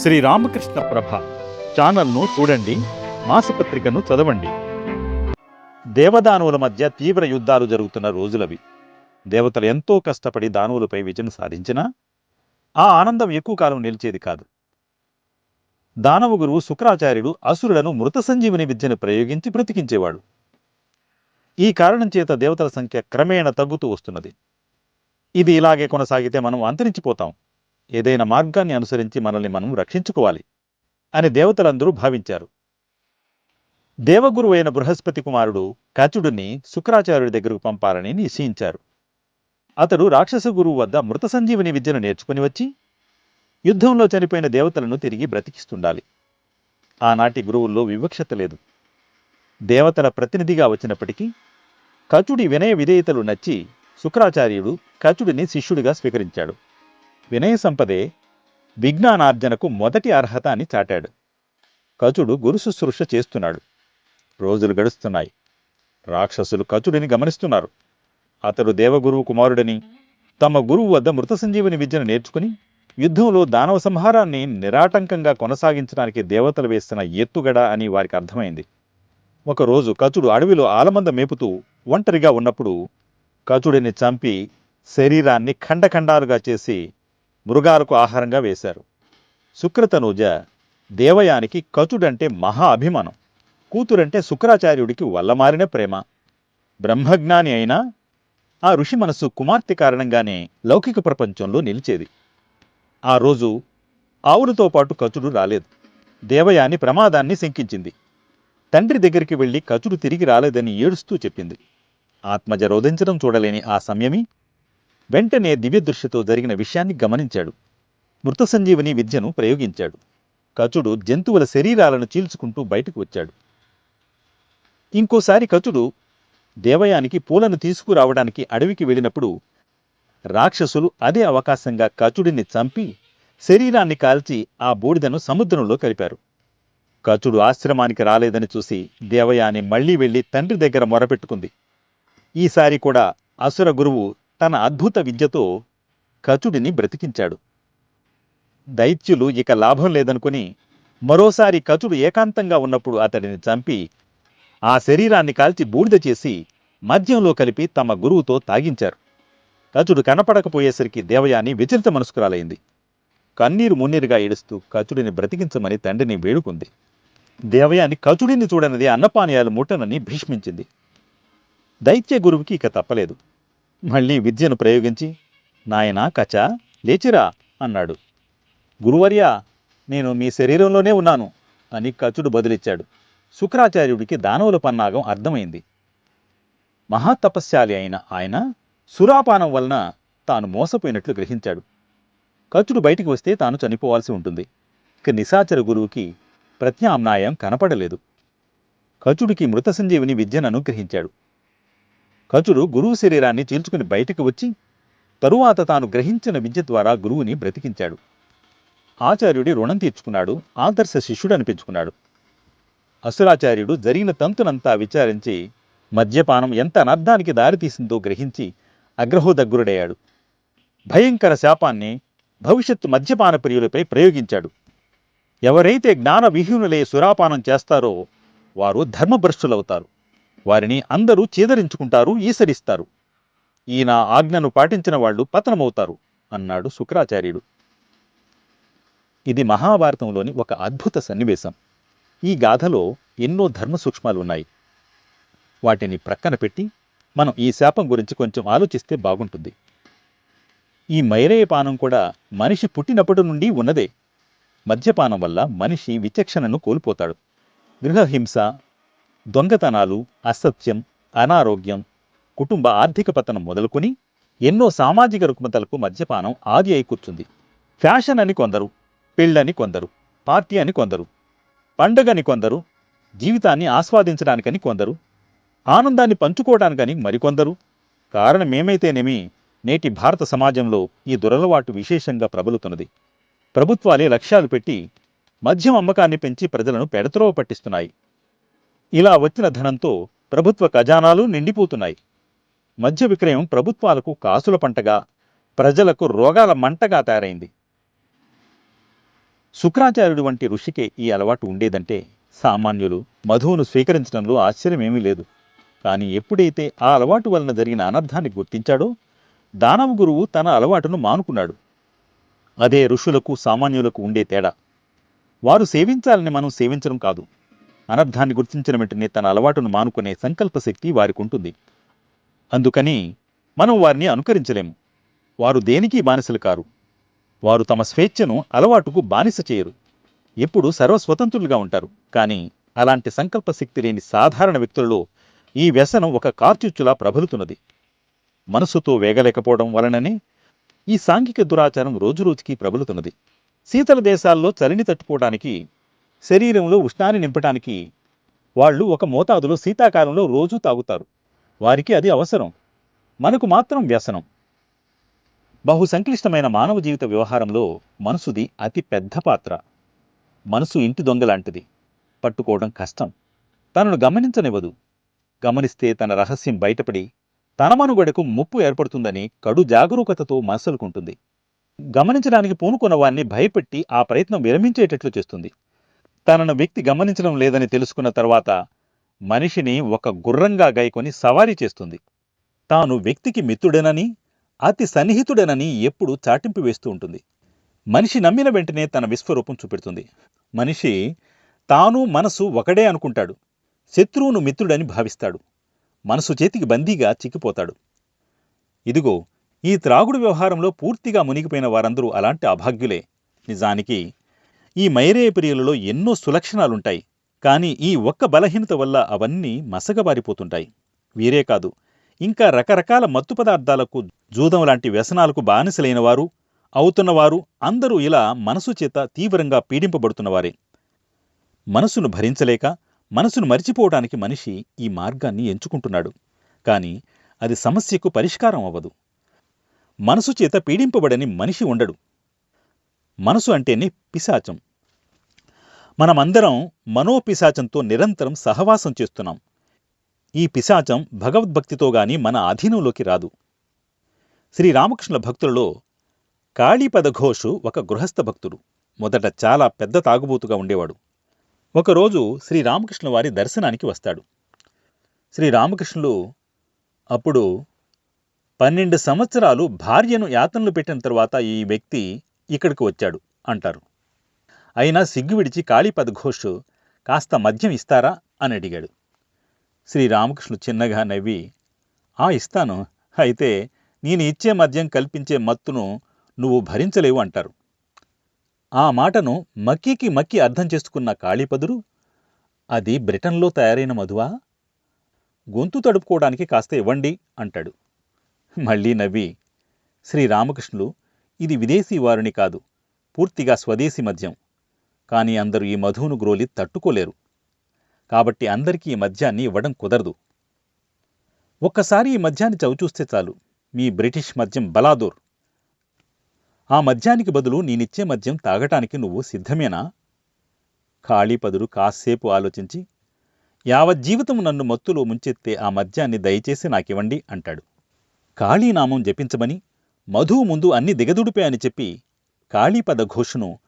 శ్రీ రామకృష్ణ ప్రభ ఛానల్ను చూడండి మాసపత్రికను చదవండి. దేవదానువుల మధ్య తీవ్ర యుద్ధాలు జరుగుతున్న రోజులవి. దేవతలు ఎంతో కష్టపడి దానువులపై విజయం సాధించినా ఆ ఆనందం ఎక్కువ కాలం నిలిచేది కాదు. దానవ గురువు శుక్రాచార్యుడు అసురులను మృత సంజీవిని విద్యను ప్రయోగించి బ్రతికించేవాడు. ఈ కారణం చేత దేవతల సంఖ్య క్రమేణా తగ్గుతూ వస్తున్నది. ఇది ఇలాగే కొనసాగితే మనం అంతరించిపోతాం. ఏదైనా మార్గాన్ని అనుసరించి మనల్ని మనం రక్షించుకోవాలి అని దేవతలందరూ భావించారు. దేవగురువైన బృహస్పతి కుమారుడు కచుడిని శుక్రాచార్యుడి దగ్గరకు పంపాలని నిశ్చయించారు. అతడు రాక్షస గురువు వద్ద మృత సంజీవిని విద్యను నేర్చుకుని వచ్చి యుద్ధంలో చనిపోయిన దేవతలను తిరిగి బ్రతికిస్తుండాలి. ఆనాటి గురువుల్లో వివక్షత లేదు. దేవతల ప్రతినిధిగా వచ్చినప్పటికీ కచుడి వినయ విధేయతలు నచ్చి శుక్రాచార్యుడు కచుడిని శిష్యుడిగా స్వీకరించాడు. వినయ సంపదే విజ్ఞానార్జనకు మొదటి అర్హత అని చాటాడు. కచుడు గురు శుశ్రూష చేస్తున్నాడు. రోజులు గడుస్తున్నాయి. రాక్షసులు కచుడిని గమనిస్తున్నారు. అతడు దేవగురువు కుమారుడని తమ గురువు వద్ద మృత సంజీవిని విద్యను నేర్చుకుని యుద్ధంలో దానవ సంహారాన్ని నిరాటంకంగా కొనసాగించడానికి దేవతలు వేస్తున్న ఎత్తుగడ అని వారికి అర్థమైంది. ఒకరోజు కచుడు అడవిలో ఆలమంద మేపుతూ ఒంటరిగా ఉన్నప్పుడు కచుడిని చంపి శరీరాన్ని ఖండఖండాలుగా చేసి మృగాలకు ఆహారంగా వేశారు. శుక్రతనూజ దేవయానికి కచుడంటే మహా అభిమానం. కూతురంటే శుక్రాచార్యుడికి వల్లమారిన ప్రేమ. బ్రహ్మజ్ఞాని అయినా ఆ ఋషి మనసు కుమార్తె కారణంగానే లౌకిక ప్రపంచంలో నిలిచేది. ఆ రోజు ఆవులతో పాటు కచుడు రాలేదు. దేవయాని ప్రమాదాన్ని శంకించింది. తండ్రి దగ్గరికి వెళ్ళి కచుడు తిరిగి రాలేదని ఏడుస్తూ చెప్పింది. ఆత్మజ రోధించడం చూడలేని ఆ సమయమి వెంటనే దివ్యదృష్టితో జరిగిన విషయాన్ని గమనించాడు. మృత సంజీవని విద్యను ప్రయోగించాడు. కచుడు జంతువుల శరీరాలను చీల్చుకుంటూ బయటకు వచ్చాడు. ఇంకోసారి కచుడు దేవయానికి పూలను తీసుకురావడానికి అడవికి వెళ్ళినప్పుడు రాక్షసులు అదే అవకాశంగా కచుడిని చంపి శరీరాన్ని కాల్చి ఆ బూడిదను సముద్రంలో కలిపారు. కచుడు ఆశ్రమానికి రాలేదని చూసి దేవయాని మళ్ళీ వెళ్ళి తండ్రి దగ్గర మొరపెట్టుకుంది. ఈసారి కూడా అసుర గురువు తన అద్భుత విద్యతో కచుడిని బ్రతికించాడు. దైత్యులు ఇక లాభం లేదనుకుని మరోసారి కచుడు ఏకాంతంగా ఉన్నప్పుడు అతడిని చంపి ఆ శరీరాన్ని కాల్చి బూడిద చేసి మద్యంలో కలిపి తమ గురువుతో తాగించారు. కచుడు కనపడకపోయేసరికి దేవయాని విచలిత మనస్కురాలైంది. కన్నీరు మున్నీరుగా ఏడుస్తూ కచుడిని బ్రతికించమని తండ్రిని వేడుకుంది. దేవయాని కచుడిని చూడనిది అన్నపానీయాలు ముట్టనని భీష్మించింది. దైత్య గురువుకి ఇక తప్పలేదు. మళ్ళీ విద్యను ప్రయోగించి నాయనా కచ లేచిరా అన్నాడు. గురువర్యా నేను మీ శరీరంలోనే ఉన్నాను అని కచుడు బదులిచ్చాడు. శుక్రాచార్యుడికి దానవుల పన్నాగం అర్థమైంది. మహాతపస్శాలి అయిన ఆయన సురాపానం వలన తాను మోసపోయినట్లు గ్రహించాడు. కచుడు బయటికి వస్తే తాను చనిపోవాల్సి ఉంటుంది. ఇక నిశాచర గురువుకి ప్రత్యామ్నాయం కనపడలేదు. కచుడికి మృత సంజీవిని విద్యను అనుగ్రహించాడు. కచుడు గురువు శరీరాన్ని చీల్చుకుని బయటకు వచ్చి తరువాత తాను గ్రహించిన విద్య ద్వారా గురువుని బ్రతికించాడు. ఆచార్యుడి రుణం తీర్చుకున్నాడు ఆదర్శ శిష్యుడు అనిపించుకున్నాడు. అసురాచార్యుడు జరిగిన తంతునంతా విచారించి మద్యపానం ఎంత అనర్థానికి దారితీసిందో గ్రహించి అగ్రహోదగ్గురుడయ్యాడు. భయంకర శాపాన్ని భవిష్యత్తు మద్యపాన ప్రియులపై ప్రయోగించాడు. ఎవరైతే జ్ఞాన విహీనులే సురాపానం చేస్తారో వారు ధర్మభ్రష్టులవుతారు. వారిని అందరూ చేదరించుకుంటారు ఈసరిస్తారు. ఈయన ఆజ్ఞను పాటించిన వాళ్ళు పతనమవుతారు అన్నాడు శుక్రాచార్యుడు. ఇది మహాభారతంలోని ఒక అద్భుత సన్నివేశం. ఈ గాథలో ఎన్నో ధర్మ సూక్ష్మాలు ఉన్నాయి వాటిని ప్రక్కన పెట్టి మనం ఈ శాపం గురించి కొంచెం ఆలోచిస్తే బాగుంటుంది. ఈ మైరేయ పానం కూడా మనిషి పుట్టినప్పటి నుండి ఉన్నదే. మద్యపానం వల్ల మనిషి విచక్షణను కోల్పోతాడు. గృహహింస దొంగతనాలు అసత్యం అనారోగ్యం కుటుంబ ఆర్థిక పతనం మొదలుకొని ఎన్నో సామాజిక రుగ్మతలకు మద్యపానం ఆది అయి కూర్చుంది. ఫ్యాషన్ అని కొందరు పెళ్ళని కొందరు పార్టీ అని కొందరు పండగని కొందరు జీవితాన్ని ఆస్వాదించడానికని కొందరు ఆనందాన్ని పంచుకోవడానికని మరికొందరు. కారణమేమైతేనేమి నేటి భారత సమాజంలో ఈ దురలవాటు విశేషంగా ప్రబలుతున్నది. ప్రభుత్వాలే లక్ష్యాలు పెట్టి మద్యం అమ్మకాన్ని పెంచి ప్రజలను పెడత్రోవ పట్టిస్తున్నాయి. ఇలా వచ్చిన ధనంతో ప్రభుత్వ ఖజానాలు నిండిపోతున్నాయి. మద్య విక్రయం ప్రభుత్వాలకు కాసుల పంటగా ప్రజలకు రోగాల మంటగా తయారైంది. శుక్రాచార్యుడు వంటి ఋషికే ఈ అలవాటు ఉండేదంటే సామాన్యులు మధువును స్వీకరించడంలో ఆశ్చర్యమేమీ లేదు. కానీ ఎప్పుడైతే ఆ అలవాటు వలన జరిగిన అనర్థాన్ని గుర్తించాడో దానవ గురువు తన అలవాటును మానుకున్నాడు. అదే ఋషులకు సామాన్యులకు ఉండే తేడా. వారు సేవించాలని మనం సేవించడం కాదు. అనర్థాన్ని గుర్తించిన వెంటనే తన అలవాటును మానుకునే సంకల్ప శక్తి వారికి ఉంటుంది అందుకని మనం వారిని అనుకరించలేము వారు దేనికి బానిసలు కారు? వారు తమ స్వేచ్ఛను అలవాటుకు బానిస చేయరు. ఎప్పుడు సర్వస్వతంత్రులుగా ఉంటారు. కానీ అలాంటి సంకల్ప శక్తి లేని సాధారణ వ్యక్తులలో ఈ వ్యసనం ఒక కార్చిచ్చులా ప్రబలుతున్నది. మనసుతో వేగలేకపోవడం వలననే ఈ సాంఘిక దురాచారం రోజురోజుకి ప్రబలుతున్నది. శీతల దేశాల్లో చలిని తట్టుకోవడానికి శరీరంలో ఉష్ణాన్ని నింపడానికి వాళ్ళు ఒక మోతాదులో శీతాకాలంలో రోజూ తాగుతారు. వారికి అది అవసరం. మనకు మాత్రం వ్యసనం. బహు సంక్లిష్టమైన మానవ జీవిత వ్యవహారంలో మనసుది అతి పెద్ద పాత్ర. మనసు ఇంటి దొంగలాంటిది పట్టుకోవడం కష్టం. తనను గమనించనివ్వదు. గమనిస్తే తన రహస్యం బయటపడి తన మనుగడకు ముప్పు ఏర్పడుతుందని కడు జాగరూకతతో మనసలుకుంటుంది. గమనించడానికి పూనుకున్న వారిని భయపెట్టి ఆ ప్రయత్నం విరమించేటట్లు చేస్తుంది. తనను వ్యక్తి గమనించడం లేదని తెలుసుకున్న తర్వాత మనిషిని ఒక గుర్రంగా గైకొని సవారీ చేస్తుంది. తాను వ్యక్తికి మిత్రుడేనని అతి సన్నిహితుడేనని ఎప్పుడూ చాటింపు వేస్తూ ఉంటుంది. మనిషి నమ్మిన వెంటనే తన విశ్వరూపం చూపెడుతుంది. మనిషి తాను మనసు ఒకడే అనుకుంటాడు. శత్రువును మిత్రుడని భావిస్తాడు. మనసు చేతికి బందీగా చిక్కిపోతాడు. ఇదిగో ఈ త్రాగుడు వ్యవహారంలో పూర్తిగా మునిగిపోయిన వారందరూ అలాంటి అభాగ్యులే. నిజానికి ఈ మైరేయ ప్రియులలో ఎన్నో సులక్షణాలుంటాయి కానీ ఈ ఒక్క బలహీనత వల్ల అవన్నీ మసగబారిపోతుంటాయి వీరే కాదు ఇంకా రకరకాల మత్తు పదార్థాలకు జూదం లాంటి వ్యసనాలకు బానిసలైన వారు అవుతున్నవారు అందరూ ఇలా మనసు చేత తీవ్రంగా పీడింపబడుతున్నవారే. మనసును భరించలేక మనసును మరిచిపోవడానికి మనిషి ఈ మార్గాన్ని ఎంచుకుంటున్నాడు కానీ అది సమస్యకు పరిష్కారం అవ్వదు. మనసు చేత పీడింపబడని మనిషి ఉండడు. మనసు అంటేనే పిశాచం. మనమందరం మనోపిశాచంతో నిరంతరం సహవాసం చేస్తున్నాం. ఈ పిశాచం భగవద్భక్తితో గాని మన అధీనంలోకి రాదు. శ్రీరామకృష్ణుల భక్తులలో కాళీపద ఘోషు ఒక గృహస్థ భక్తుడు. మొదట చాలా పెద్ద తాగుబోతుగా ఉండేవాడు. ఒకరోజు శ్రీరామకృష్ణుల వారి దర్శనానికి వస్తాడు. శ్రీరామకృష్ణులు అప్పుడు పన్నెండు సంవత్సరాలు భార్యను యాతనలు పెట్టిన తర్వాత ఈ వ్యక్తి ఇక్కడికి వచ్చాడు అంటారు. అయినా సిగ్గు విడిచి కాళీపద ఘోష్ కాస్త మద్యం ఇస్తారా అని అడిగాడు. శ్రీరామకృష్ణుడు చిన్నగా నవ్వి ఆ ఇస్తాను అయితే నేను ఇచ్చే మద్యం కల్పించే మత్తును నువ్వు భరించలేవు అంటారు. ఆ మాటను మక్కీకి మక్కి అర్థం చేసుకున్న కాళీపదురు అది బ్రిటన్లో తయారైన మధువా? గొంతు తడుపుకోవడానికి కాస్త ఇవ్వండి అంటాడు. మళ్ళీ నవ్వి శ్రీరామకృష్ణులు ఇది విదేశీ వారిని కాదు పూర్తిగా స్వదేశీ మద్యం. కానీ అందరూ ఈ మధువును గ్రోలి తట్టుకోలేరు. కాబట్టి అందరికీ ఈ మద్యాన్ని ఇవ్వడం కుదరదు. ఒక్కసారి ఈ మద్యాన్ని చవిచూస్తే చాలు. మీ బ్రిటిష్ మద్యం బలాదూర్. ఆ మద్యానికి బదులు నేనిచ్చే మద్యం తాగటానికి నువ్వు సిద్ధమేనా? కాళీపదుడు కాసేపు ఆలోచించి యావజ్జీవితం నన్ను మత్తులో ముంచెత్తే ఆ మద్యాన్ని దయచేసి నాకివ్వండి అంటాడు. కాళీనామం జపించమని మధువు ముందు అన్ని దిగదుడిపే అని చెప్పి కాళీపద ఘోషను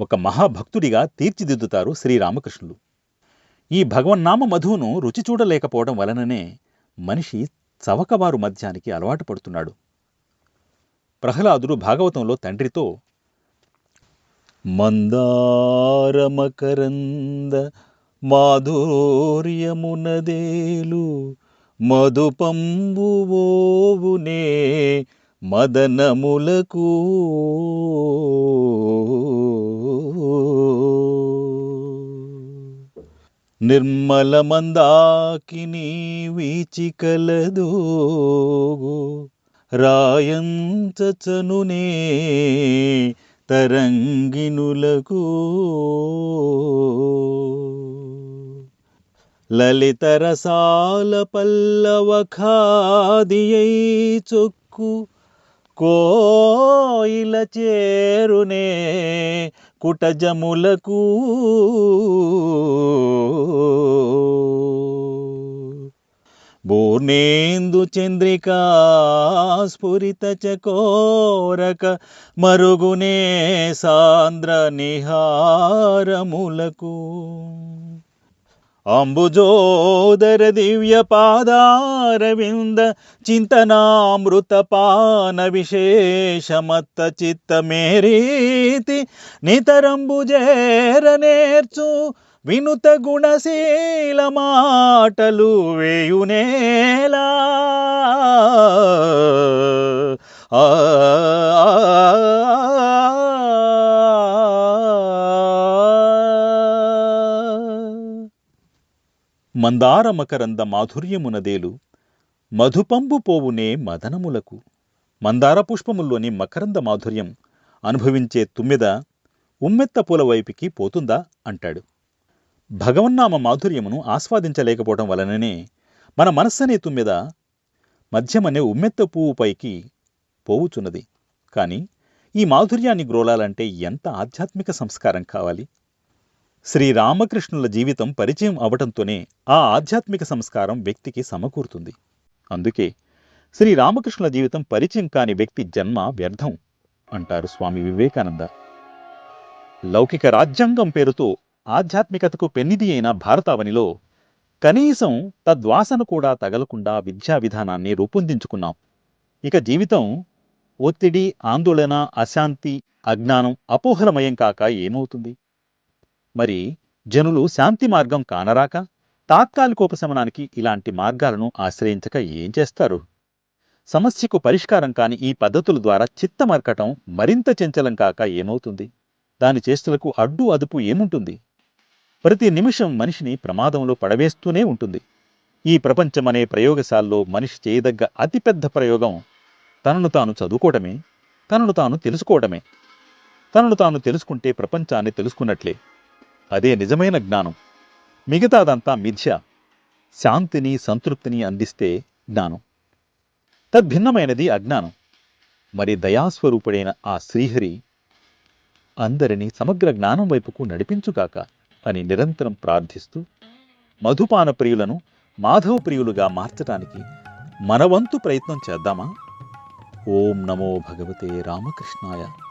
ఒక మహాభక్తుడిగా తీర్చిదిద్దుతారు శ్రీరామకృష్ణులు. ఈ భగవన్నామ మధువును రుచి చూడలేకపోవడం వలననే మనిషి చవకబారు మద్యానికి అలవాటు పడుతున్నాడు. ప్రహ్లాదుడు భాగవతంలో తండ్రితో మందారమకరంద మాధుర్యమునదేలు మధుపంబువోవునే మదనములకు. నిర్మల మందాకిని వీచికలదు. రాయంచనునే తరంగినులకు లలితరసాల పల్లవ ఖాదియై చొక్కు కోయిల చేరునే కుటజములకు. బోర్నేందు చంద్రికా స్ఫురిత చకోరక మరుగునే సాంద్ర నిహారములకు. అంబుజోదర దివ్య పాదారవింద చింతనామృత పాన విశేషమత్త చిత్త మేరీతి నితరంబుజేర నేర్చు వినుత గుణశీల మాటలు వేయునేలా. మందార మకరంద మాధుర్యమునదేలు మధుపంబు పోవునే మదనములకు. మందార పుష్పముల్లోని మకరంద మాధుర్యం అనుభవించే తుమ్మెద ఉమ్మెత్త పూల వైపుకి పోతుందా అంటాడు. భగవన్నామ మాధుర్యమును ఆస్వాదించలేకపోవడం వలననే మన మనస్సనే తుమ్మెద మధ్యమనే ఉమ్మెత్త పువ్వు పైకి పోవుచున్నది. కానీ ఈ మాధుర్యాన్ని గ్రోలాలంటే ఎంత ఆధ్యాత్మిక సంస్కారం కావాలి? శ్రీరామకృష్ణుల జీవితం పరిచయం అవటంతోనే ఆ ఆధ్యాత్మిక సంస్కారం వ్యక్తికి సమకూరుతుంది. అందుకే శ్రీరామకృష్ణుల జీవితం పరిచయం కాని వ్యక్తి జన్మ వ్యర్థం అంటారు స్వామి వివేకానంద. లౌకిక రాజ్యాంగం పేరుతో ఆధ్యాత్మికతకు పెన్నిది అయిన భారతావనిలో కనీసం తద్వాసన కూడా తగలకుండా విద్యా విధానాన్ని రూపొందించుకున్నాం. ఇక జీవితం ఒత్తిడి ఆందోళన అశాంతి అజ్ఞానం అపోహలమయం కాక ఏమవుతుంది? మరి జనులు శాంతి మార్గం కానరాక తాత్కాలికోపశమనానికి ఇలాంటి మార్గాలను ఆశ్రయించక ఏం చేస్తారు? సమస్యకు పరిష్కారం కాని ఈ పద్ధతుల ద్వారా చిత్తమర్కటం మరింత చంచలం కాక ఏమవుతుంది? దాని చేష్టలకు అడ్డు అదుపు ఏముంటుంది? ప్రతి నిమిషం మనిషిని ప్రమాదంలో పడవేస్తూనే ఉంటుంది. ఈ ప్రపంచమనే ప్రయోగశాలలో మనిషి చేయదగ్గ అతిపెద్ద ప్రయోగం తనను తాను చదువుకోవటమే తనను తాను తెలుసుకోవటమే. తనను తాను తెలుసుకుంటే ప్రపంచాన్ని తెలుసుకున్నట్లే. అదే నిజమైన జ్ఞానం. మిగతాదంతా మిథ్య. శాంతిని సంతృప్తిని అందిస్తే జ్ఞానం. తద్భిన్నమైనది అజ్ఞానం. మరి దయాస్వరూపుడైన ఆ శ్రీహరి అందరినీ సమగ్ర జ్ఞానం వైపుకు నడిపించుగాక అని నిరంతరం ప్రార్థిస్తూ మధుపాన ప్రియులను మాధవ ప్రియులుగా మార్చటానికి మనవంతు ప్రయత్నం చేద్దామా? ఓం నమో భగవతే రామకృష్ణాయ.